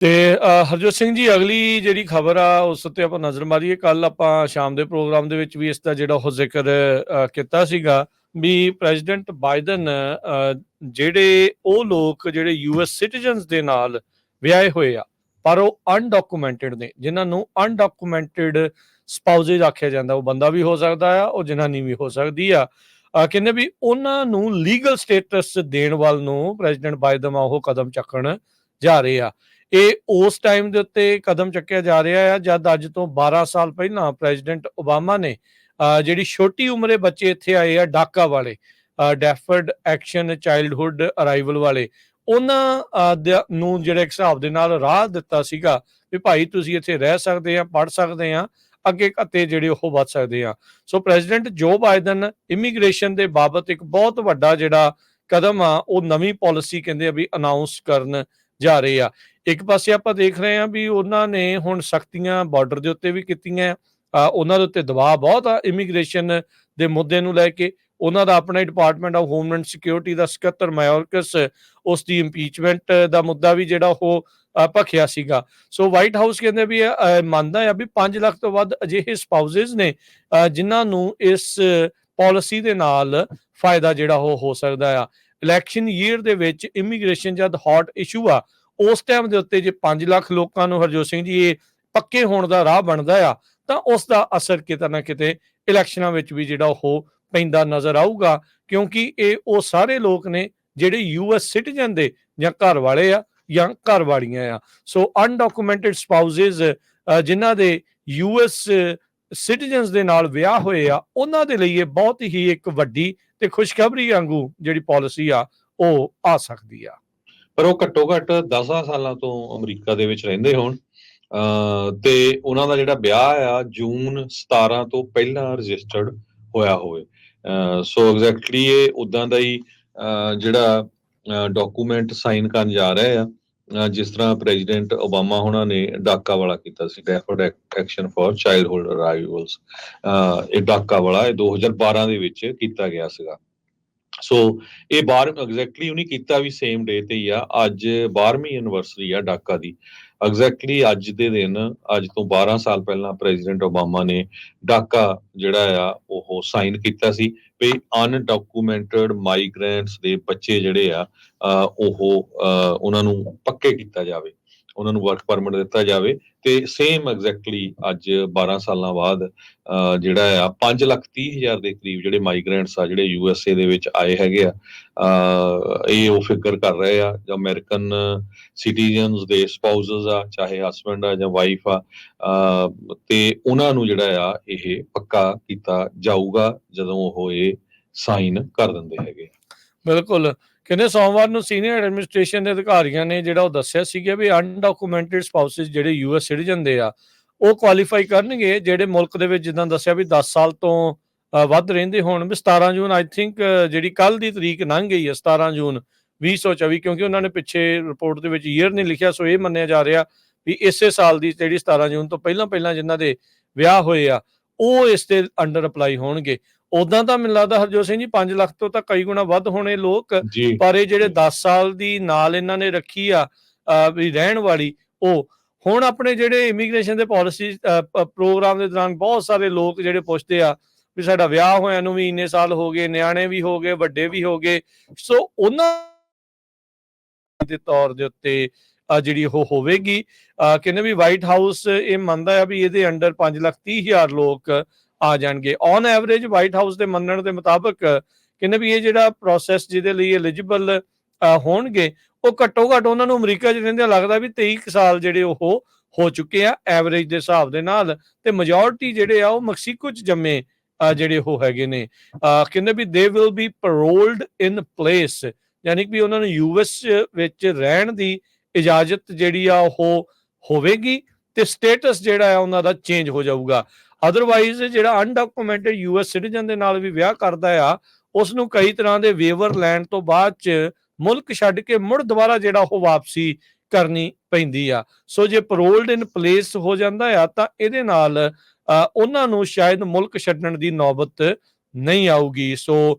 ਤੇ ਹਰਜੋਤ ਸਿੰਘ ਜੀ, ਅਗਲੀ ਜਿਹੜੀ ਖਬਰ ਆ, ਉਸ ਉੱਤੇ ਆਪਾਂ ਨਜ਼ਰ ਮਾਰੀਏ। ਕੱਲ ਆਪਾਂ ਸ਼ਾਮ ਦੇ ਪ੍ਰੋਗਰਾਮ ਦੇ ਵਿੱਚ ਵੀ ਇਸ ਦਾ ਜਿਹੜਾ ਉਹ ਜ਼ਿਕਰ ਕੀਤਾ ਸੀਗਾ ਵੀ ਪ੍ਰੈਜ਼ੀਡੈਂਟ ਬਾਈਡਨ ਜਿਹੜੇ ਉਹ ਲੋਕ, ਜਿਹੜੇ ਯੂਐਸ ਸਿਟੀਜ਼ਨਸ ਦੇ ਨਾਲ ਵਿਆਹੇ ਹੋਏ ਆ, ਪਰ ਉਹ ਅਨਡਾਕੂਮੈਂਟਡ ਨੇ, ਜਿਨ੍ਹਾਂ ਨੂੰ ਅਨਡਾਕੂਮੈਂਟਡ ਸਪਾਊਸਸ ਆਖਿਆ ਜਾਂਦਾ, ਉਹ ਬੰਦਾ ਵੀ ਹੋ ਸਕਦਾ ਆ, ਉਹ ਜਨਾਨੀ ਵੀ ਹੋ ਸਕਦੀ ਆ। ਕਹਿੰਦੇ ਵੀ ਉਹਨਾਂ ਨੂੰ ਲੀਗਲ ਸਟੇਟਸ ਦੇਣ ਵੱਲ ਨੂੰ ਪ੍ਰੈਜ਼ੀਡੈਂਟ ਬਾਈਡਨ ਉਹ ਕਦਮ ਚੱਕਣ ਜਾ ਰਹੇ ਆ। ਇਹ ਉਸ ਟਾਈਮ ਦੇ ਉੱਤੇ ਕਦਮ ਚੱਕਿਆ ਜਾ ਰਿਹਾ ਹੈ ਜਦ ਅੱਜ ਤੋਂ 12 ਸਾਲ ਪਹਿਲਾਂ ਪ੍ਰੈਜ਼ੀਡੈਂਟ ਓਬਾਮਾ ਨੇ ਜਿਹੜੀ ਛੋਟੀ ਉਮਰੇ ਬੱਚੇ ਇੱਥੇ ਆਏ ਆ, ਡਾਕਾ ਵਾਲੇ ਡੈਫਰਡ ਐਕਸ਼ਨ ਚਾਈਲਡਹੁੱਡ ਅਰਾਈਵਲ ਵਾਲੇ, ਉਹਨਾਂ ਨੂੰ ਜਿਹੜੇ ਇੱਕ ਹਿਸਾਬ ਦੇ ਨਾਲ ਰਾਹ ਦਿੱਤਾ ਸੀਗਾ ਵੀ ਭਾਈ ਤੁਸੀਂ ਇੱਥੇ ਰਹਿ ਸਕਦੇ ਆ ਪੜ ਸਕਦੇ ਆ, ਅੱਗੇ ਘੱਤੇ ਜਿਹੜੇ ਉਹ ਵੱਧ ਸਕਦੇ ਆ। So president Joe Biden immigration ਦੇ ਬਾਬਤ ਇੱਕ ਬਹੁਤ ਵੱਡਾ ਜਿਹੜਾ ਕਦਮ ਆ, ਉਹ ਨਵੀਂ ਪਾਲਿਸੀ ਕਹਿੰਦੇ ਆ ਵੀ ਅਨਾਉਂਸ ਕਰਨ ਜਾ ਰਹੇ ਆ। ਇੱਕ ਪਾਸੇ ਆਪਾਂ ਦੇਖ ਰਹੇ ਹਾਂ ਵੀ ਉਹਨਾਂ ਨੇ ਹੁਣ ਸਖਤੀਆਂ ਬਾਰਡਰ ਦੇ ਉੱਤੇ ਵੀ ਕੀਤੀਆਂ ਉਹਨਾਂ ਦੇ ਉੱਤੇ ਦਬਾਅ ਬਹੁਤ ਆ ਇਮੀਗ੍ਰੇਸ਼ਨ ਦੇ ਮੁੱਦੇ ਨੂੰ ਲੈ ਕੇ। ਉਹਨਾਂ ਦਾ ਆਪਣਾ ਡਿਪਾਰਟਮੈਂਟ ਆਫ ਹੋਮਲੈਂਡ ਸਿਕਿਉਰਿਟੀ ਦਾ ਸਕੱਤਰ ਮਾਇਓਰਕਸ ਉਸ ਦੀ ਇੰਪੀਚਮੈਂਟ ਦਾ ਮੁੱਦਾ ਵੀ ਜਿਹੜਾ ਉਹ ਭਖਿਆ ਸੀਗਾ। ਸੋ ਵਾਈਟ ਹਾਊਸ ਕਹਿੰਦੇ ਵੀ ਮੰਨਦਾ ਆ ਵੀ 5 ਲੱਖ ਤੋਂ ਵੱਧ ਅਜਿਹੇ ਸਪਾਊਸਸ ਨੇ ਅ, ਜਿਨ੍ਹਾਂ ਨੂੰ ਇਸ ਪਾਲਿਸੀ ਦੇ ਨਾਲ ਫਾਇਦਾ ਜਿਹੜਾ ਉਹ ਹੋ ਸਕਦਾ ਆ। ਇਲੈਕਸ਼ਨ ਈਅਰ ਦੇ ਵਿੱਚ ਇਮੀਗ੍ਰੇਸ਼ਨ ਜਦ ਹੌਟ ਇਸ਼ੂ ਆ ਉਸ ਟਾਈਮ ਦੇ ਉੱਤੇ ਜੇ 5 ਲੱਖ ਲੋਕਾਂ ਨੂੰ ਹਰਜੋਤ ਸਿੰਘ ਜੀ, ਇਹ ਪੱਕੇ ਹੋਣ ਦਾ ਰਾਹ ਬਣਦਾ ਆ, ਤਾਂ ਉਸ ਦਾ ਅਸਰ ਕਿਤੇ ਨਾ ਕਿਤੇ ਇਲੈਕਸ਼ਨਾਂ ਵਿੱਚ ਵੀ ਜਿਹੜਾ ਉਹ ਪੈਂਦਾ ਨਜ਼ਰ ਆਊਗਾ, ਕਿਉਂਕਿ ਇਹ ਉਹ ਸਾਰੇ ਲੋਕ ਨੇ ਜਿਹੜੇ ਯੂਐਸ ਸਿਟੀਜ਼ਨ ਦੇ ਜਾਂ ਘਰ ਵਾਲੇ ਆ ਜਾਂ ਘਰ ਵਾਲੀਆਂ ਆ। ਸੋ ਅਨਡਾਕੂਮੈਂਟਡ ਸਪਾਊਸਸ ਜਿਨ੍ਹਾਂ ਦੇ ਯੂਐਸ ਸਿਟੀਜ਼ਨਸ ਦੇ ਨਾਲ ਵਿਆਹ ਹੋਏ ਆ, ਉਹਨਾਂ ਦੇ ਲਈ ਇਹ ਬਹੁਤ ਹੀ ਇੱਕ ਵੱਡੀ ਤੇ ਖੁਸ਼ਖਬਰੀ ਵਾਂਗੂ ਜਿਹੜੀ ਪਾਲਿਸੀ ਆ, ਉਹ ਆ ਸਕਦੀ ਆ। ਪਰ ਉਹ ਘੱਟੋ ਘੱਟ 10 ਸਾਲਾਂ ਤੋਂ ਅਮਰੀਕਾ ਦੇ ਵਿੱਚ ਰਹਿੰਦੇ ਹੋਣ। ਤੇ ਉਹਨਾਂ ਦਾ ਜਿਹੜਾ ਵਿਆਹ ਆ, ਜੂਨ 17 ਤੋਂ ਪਹਿਲਾਂ ਰਜਿਸਟਰਡ ਹੋਇਆ ਹੋਵੇ। ਸੋ ਐਗਜ਼ੈਕਟਲੀ ਇਹ ਉਦਾਂ ਦਾ ਹੀ ਜਿਹੜਾ ਡਾਕੂਮੈਂਟ ਸਾਈਨ ਕਰਨ ਜਾ ਰਹੇ ਆ ਜਿਸ ਤਰ੍ਹਾਂ ਪ੍ਰੈਜ਼ੀਡੈਂਟ ਓਬਾਮਾ ਹੋਣਾ ਨੇ ਡਾਕਾ ਵਾਲਾ ਕੀਤਾ ਸੀ deferred action for childhood arrivals ਇਹ ਡਾਕਾ ਵਾਲਾ ਇਹ 2012 ਦੇ ਵਿੱਚ ਕੀਤਾ ਗਿਆ ਸੀਗਾ। ਸੋ ਇਹ ਬਾਰ ਐਗਜ਼ੈਕਟਲੀ ਉਹਨੇ ਕੀਤਾ ਵੀ ਸੇਮ ਡੇ ਤੇ ਹੀ ਆ। ਅੱਜ 12ਵੀਂ ਐਨੀਵਰਸਰੀ ਆ ਡਾਕਾ ਦੀ। ਐਗਜ਼ੈਕਟਲੀ ਅੱਜ ਦੇ ਦਿਨ, ਅੱਜ ਤੋਂ 12 ਸਾਲ ਪਹਿਲਾਂ ਪ੍ਰੈਜ਼ੀਡੈਂਟ ਓਬਾਮਾ ਨੇ ਡਾਕਾ ਜਿਹੜਾ ਆ, ਉਹ ਸਾਈਨ ਕੀਤਾ ਸੀ ਵੀ ਅਨਡਾਕੂਮੈਂਟਡ ਮਾਈਗ੍ਰੈਂਟਸ ਦੇ ਬੱਚੇ ਜਿਹੜੇ ਆ ਉਹ ਉਹਨਾਂ ਨੂੰ ਪੱਕੇ ਕੀਤਾ ਜਾਵੇ। ਉਹਨਾਂ ਨੂੰ ਵਰਕ ਪਰਮਿਟ ਦਿੱਤਾ ਜਾਵੇ ਤੇ ਸੇਮ ਐਗਜ਼ੈਕਟਲੀ ਅੱਜ 12 ਸਾਲਾਂ ਬਾਅਦ ਜਿਹੜਾ ਆ 5 ਲੱਖ 30 ਹਜ਼ਾਰ ਦੇ ਕਰੀਬ ਜਿਹੜੇ ਮਾਈਗ੍ਰੈਂਟਸ ਆ, ਜਿਹੜੇ ਯੂ ਐਸ ਏ ਦੇ ਵਿੱਚ ਆਏ ਹੈਗੇ ਆ ਇਹ ਉਹ ਫਿਕਰ ਕਰ ਰਹੇ ਆ, ਜੋ ਅਮਰੀਕਨ ਸਿਟੀਜ਼ਨਸ ਦੇ ਸਪਾਊਸਸ ਆ, ਚਾਹੇ ਹਸਬੰਡ ਆ ਜਾਂ ਵਾਈਫ ਆ ਤੇ ਉਹਨਾਂ ਨੂੰ ਜਿਹੜਾ ਆ, ਇਹ ਪੱਕਾ ਕੀਤਾ ਜਾਊਗਾ ਜਦੋਂ ਉਹ ਇਹ ਸਾਈਨ ਕਰ ਦਿੰਦੇ ਹੈਗੇ ਬਿਲਕੁਲ। ਕਹਿੰਦੇ ਸੋਮਵਾਰ ਨੂੰ ਸੀਨੀਅਰ ਐਡਮਿਨਿਸਟ੍ਰੇਸ਼ਨ ਦੇ ਅਧਿਕਾਰੀਆਂ ਨੇ ਜਿਹੜਾ ਉਹ ਦੱਸਿਆ ਸੀਗਾ ਵੀ ਅਨਡਾਕੂਮੈਂਟਡ ਸਪਾਊਸਸ ਜਿਹੜੇ ਯੂਐਸ ਸਿਟੀਜ਼ਨ ਦੇ ਆ, ਉਹ ਕੁਆਲੀਫਾਈ ਕਰਨਗੇ, ਜਿਹੜੇ ਮੁਲਕ ਦੇ ਵਿੱਚ ਜਿੱਦਾਂ ਦੱਸਿਆ ਵੀ 10 ਸਾਲ ਤੋਂ ਵੱਧ ਰਹਿੰਦੇ ਹੋਣ, ਵੀ 17 ਜੂਨ ਆਈ ਥਿੰਕ ਜਿਹੜੀ ਕੱਲ ਦੀ ਤਰੀਕ ਲੰਘ ਗਈ ਹੈ 17 ਜੂਨ 2024 ਕਿਉਂਕਿ ਉਹਨਾਂ ਨੇ ਪਿੱਛੇ ਰਿਪੋਰਟ ਦੇ ਵਿੱਚ ਈਅਰ ਨਹੀਂ ਲਿਖਿਆ, ਸੋ ਇਹ ਮੰਨਿਆ ਜਾ ਰਿਹਾ ਵੀ ਇਸੇ ਸਾਲ ਦੀ ਜਿਹੜੀ 17 ਜੂਨ ਤੋਂ ਪਹਿਲਾਂ ਪਹਿਲਾਂ ਜਿਨ੍ਹਾਂ ਦੇ ਵਿਆਹ ਹੋਏ ਆ, ਉਹ ਇਸ ਦੇ ਅੰਡਰ ਅਪਲਾਈ ਹੋਣਗੇ। ਉਦਾਂ ਤਾਂ ਮੈਨੂੰ ਲੱਗਦਾ ਹਰਜੋਤ ਸਿੰਘ ਜੀ 5 ਲੱਖ ਤੋਂ ਤਾਂ ਕਈ ਗੁਣਾ ਵੱਧ ਹੋਣੇ ਲੋਕ ਪਰ ਇਹ ਜਿਹੜੇ 10 ਸਾਲ ਦੀ ਨਾਲ ਇਹਨਾਂ ਨੇ ਰੱਖੀ ਆ ਵੀ ਰਹਿਣ ਵਾਲੀ ਉਹ ਹੁਣ ਆਪਣੇ ਜਿਹੜੇ ਇਮੀਗ੍ਰੇਸ਼ਨ ਦੇ ਪਾਲਿਸੀ ਪ੍ਰੋਗਰਾਮ ਦੇ ਦੌਰਾਨ ਬਹੁਤ ਸਾਰੇ ਲੋਕ ਜਿਹੜੇ ਪੁੱਛਦੇ ਆ ਵੀ ਸਾਡਾ ਵਿਆਹ ਹੋਇਆ ਨੂੰ ਵੀ ਇੰਨੇ ਸਾਲ ਹੋ ਗਏ ਨਿਆਣੇ ਵੀ ਹੋ ਗਏ ਵੱਡੇ ਵੀ ਹੋ ਗਏ ਸੋ ਉਹਨਾਂ ਦੇ ਤੌਰ ਦੇ ਉੱਤੇ ਜਿਹੜੀ ਉਹ ਹੋਵੇਗੀ ਕਹਿੰਦੇ ਵੀ ਵਾਈਟ ਹਾਊਸ ਇਹ ਮੰਨਦਾ ਆ ਵੀ ਇਹਦੇ ਅੰਡਰ 5 ਲੱਖ 30 ਹਜ਼ਾਰ ਲੋਕ ਆ ਜਾਣਗੇ। ਔਨ ਐਵਰੇਜ ਵਾਈਟ ਹਾਊਸ ਦੇ ਮੰਨਣ ਦੇ ਮੁਤਾਬਕ ਕਹਿੰਦੇ ਵੀ ਇਹ ਜਿਹੜਾ ਪ੍ਰੋਸੈਸ ਜਿਹਦੇ ਲਈ ਐਲੀਜੀਬਲ ਹੋਣਗੇ, ਉਹ ਘੱਟੋ ਘੱਟ ਉਹਨਾਂ ਨੂੰ ਅਮਰੀਕਾ 'ਚ ਰਹਿੰਦੇ ਲੱਗਦਾ ਵੀ 23 ਕੁ ਸਾਲ ਜਿਹੜੇ ਉਹ ਹੋ ਚੁੱਕੇ ਆ ਐਵਰੇਜ ਦੇ ਹਿਸਾਬ ਦੇ ਨਾਲ ਤੇ ਮੈਜੋਰਿਟੀ ਜਿਹੜੇ ਆ ਉਹ ਮੈਕਸੀਕੋ 'ਚ ਜੰਮੇ ਜਿਹੜੇ ਉਹ ਹੈਗੇ ਨੇ। ਕਹਿੰਦੇ ਵੀ they will be paroled in place ਯਾਨੀ ਕਿ ਵੀ ਉਹਨਾਂ ਨੂੰ ਯੂਐਸ ਵਿੱਚ ਰਹਿਣ ਦੀ ਇਜਾਜ਼ਤ ਜਿਹੜੀ ਆ ਉਹ ਹੋਵੇਗੀ ਤੇ ਸਟੇਟਸ ਜਿਹੜਾ ਆ ਉਹਨਾਂ ਦਾ ਚੇਂਜ ਹੋ ਜਾਊਗਾ। ਅਦਰਵਾਈਜ਼ ਜਿਹੜਾ ਅਨਡਾਕੂਮੈਂਟਡ ਯੂਐਸ ਸਿਟੀਜ਼ਨ ਦੇ ਨਾਲ ਵੀ ਵਿਆਹ ਕਰਦਾ ਆ ਉਸ ਨੂੰ ਕਈ ਤਰ੍ਹਾਂ ਦੇ ਵੇਵਰ ਲੈਣ ਤੋਂ ਬਾਅਦ ਚ ਮੁਲਕ ਛੱਡ ਕੇ ਮੁੜ ਦੁਬਾਰਾ ਜਿਹੜਾ ਉਹ ਵਾਪਸੀ ਕਰਨੀ ਪੈਂਦੀ ਆ। ਸੋ ਜੇ ਪੈਰੋਲਡ ਇਨ ਪਲੇਸ ਹੋ ਜਾਂਦਾ ਆ, ਤਾਂ ਇਹਦੇ ਨਾਲ ਉਹਨਾਂ ਨੂੰ ਸ਼ਾਇਦ ਮੁਲਕ ਛੱਡਣ ਦੀ ਨੌਬਤ ਨਹੀਂ ਆਊਗੀ। ਸੋ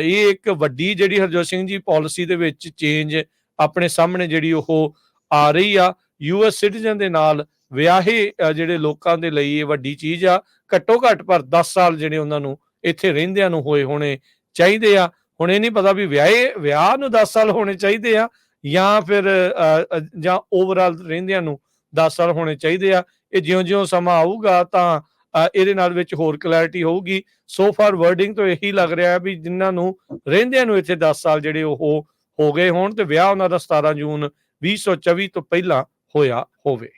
ਇਹ ਇੱਕ ਵੱਡੀ ਜਿਹੜੀ ਹਰਜੋਤ ਸਿੰਘ ਜੀ ਪਾਲਿਸੀ ਦੇ ਵਿੱਚ ਚੇਂਜ ਆਪਣੇ ਸਾਹਮਣੇ ਜਿਹੜੀ ਉਹ ਆ ਰਹੀ ਆ। ਯੂਐਸ ਸਿਟੀਜ਼ਨ ਦੇ ਨਾਲ ਵਿਆਹੇ ਜਿਹੜੇ ਲੋਕਾਂ ਦੇ ਲਈ ਇਹ ਵੱਡੀ ਚੀਜ਼ ਆ, ਘੱਟੋ ਘੱਟ ਪਰ 10 ਸਾਲ ਜਿਹੜੇ ਉਹਨਾਂ ਨੂੰ ਇੱਥੇ ਰਹਿੰਦਿਆਂ ਨੂੰ ਹੋਏ ਹੋਣੇ ਚਾਹੀਦੇ ਆ। ਹੁਣ ਇਹ ਨਹੀਂ ਪਤਾ ਵੀ ਵਿਆਹੇ, ਵਿਆਹ ਨੂੰ 10 ਸਾਲ ਹੋਣੇ ਚਾਹੀਦੇ ਆ ਜਾਂ ਫਿਰ ਜਾਂ ਓਵਰਆਲ ਰਹਿੰਦਿਆਂ ਨੂੰ 10 ਸਾਲ ਹੋਣੇ ਚਾਹੀਦੇ ਆ। ਇਹ ਜਿਉਂ-ਜਿਉਂ ਸਮਾਂ ਆਊਗਾ ਤਾਂ ਇਹਦੇ ਨਾਲ ਵਿੱਚ ਹੋਰ ਕਲੈਰਿਟੀ ਹੋਊਗੀ। ਸੋ ਫਾਰ ਵਰਡਿੰਗ ਤੋਂ ਇਹੀ ਲੱਗ ਰਿਹਾ ਵੀ ਜਿਨ੍ਹਾਂ ਨੂੰ ਰਹਿੰਦਿਆਂ ਨੂੰ ਇੱਥੇ 10 ਸਾਲ ਜਿਹੜੇ ਉਹ ਹੋ ਗਏ ਹੋਣ ਤੇ ਵਿਆਹ ਉਹਨਾਂ ਦਾ 17 ਜੂਨ 2024 ਤੋਂ ਪਹਿਲਾਂ ਹੋਇਆ ਹੋਵੇ